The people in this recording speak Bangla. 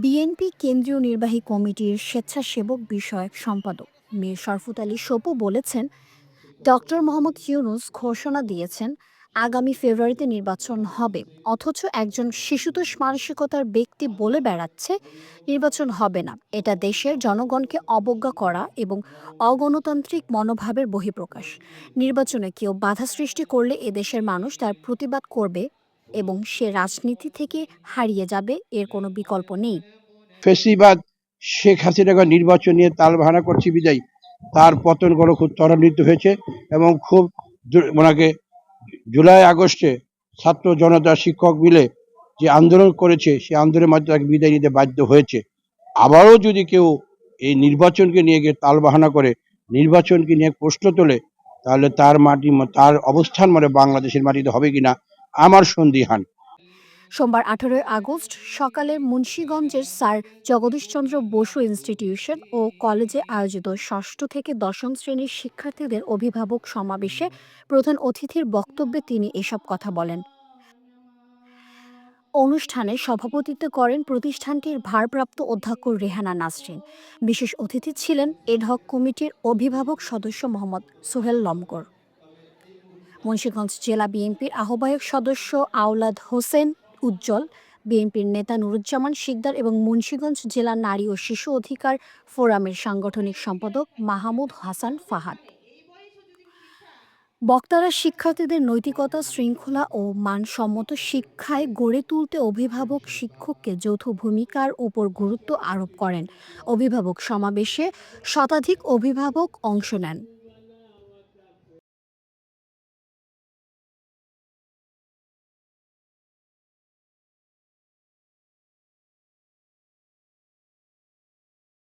বিএনপি কেন্দ্রীয় নির্বাহী কমিটির স্বেচ্ছাসেবক বিষয়ক সম্পাদক মীর শরফুত আলী সপু বলেছেন, ডক্টর মোহাম্মদ ইউনুস ঘোষণা দিয়েছেন আগামী ফেব্রুয়ারিতে নির্বাচন হবে, অথচ একজন শিশুতোষ মানসিকতার ব্যক্তি বলে বেড়াচ্ছে নির্বাচন হবে না। এটা দেশের জনগণকে অবজ্ঞা করা এবং অগণতান্ত্রিক মনোভাবের বহিঃপ্রকাশ। নির্বাচনে কেউ বাধা সৃষ্টি করলে এদেশের মানুষ তার প্রতিবাদ করবে এবং সে রাজনীতি থেকে হারিয়ে যাবে এর কোনো বিকল্প নেই। ফেসিবাদ, শেখ হাসিনাকে নির্বাচন নিয়ে তালবাহানা করছে বিদায় তার পতন করো খুব ত্বরান্বিত হয়েছে এবং খুব ওনাকে জুলাই আগস্টে ছাত্র জনতা শিক্ষক মিলে যে আন্দোলন করেছে সেই আন্দোলনের মাধ্যমে তাকে বিদায় নিতে বাধ্য হয়েছে। আবারও যদি কেউ এই নির্বাচনকে নিয়ে গিয়ে তালবাহানা করে, নির্বাচনকে নিয়ে প্রশ্ন তোলে, তাহলে তার মাটি তার অবস্থান মানে বাংলাদেশের মাটিতে হবে কিনা? আমার সন্দিহান। সোমবার আঠারোই আগস্ট সকালে মুন্সীগঞ্জের স্যার জগদীশচন্দ্র বসু ইনস্টিটিউশন ও কলেজে আয়োজিত ষষ্ঠ থেকে দশম শ্রেণির শিক্ষার্থীদের অভিভাবক সমাবেশে প্রধান অতিথির বক্তব্যে তিনি এসব কথা বলেন। অনুষ্ঠানে সভাপতিত্ব করেন প্রতিষ্ঠানটির ভারপ্রাপ্ত অধ্যক্ষ রেহানা নাসরিন। বিশেষ অতিথি ছিলেন এডহক কমিটির অভিভাবক সদস্য মোহাম্মদ সোহেল লমকর। মুন্সিগঞ্জ জেলা বিএনপির আহ্বায়ক সদস্য আওলাদ হোসেন উজ্জ্বল, বিএনপির নেতা নুরুজ্জামান শিকদার এবং মুন্সীগঞ্জ জেলা নারী ও শিশু অধিকার ফোরামের সাংগঠনিক সম্পাদক মাহমুদ হাসান ফাহাদ। বক্তারা শিক্ষার্থীদের নৈতিকতা, শৃঙ্খলা ও মানসম্মত শিক্ষায় গড়ে তুলতে অভিভাবক শিক্ষককে যৌথ ভূমিকার উপর গুরুত্ব আরোপ করেন। অভিভাবক সমাবেশে শতাধিক অভিভাবক অংশ নেন।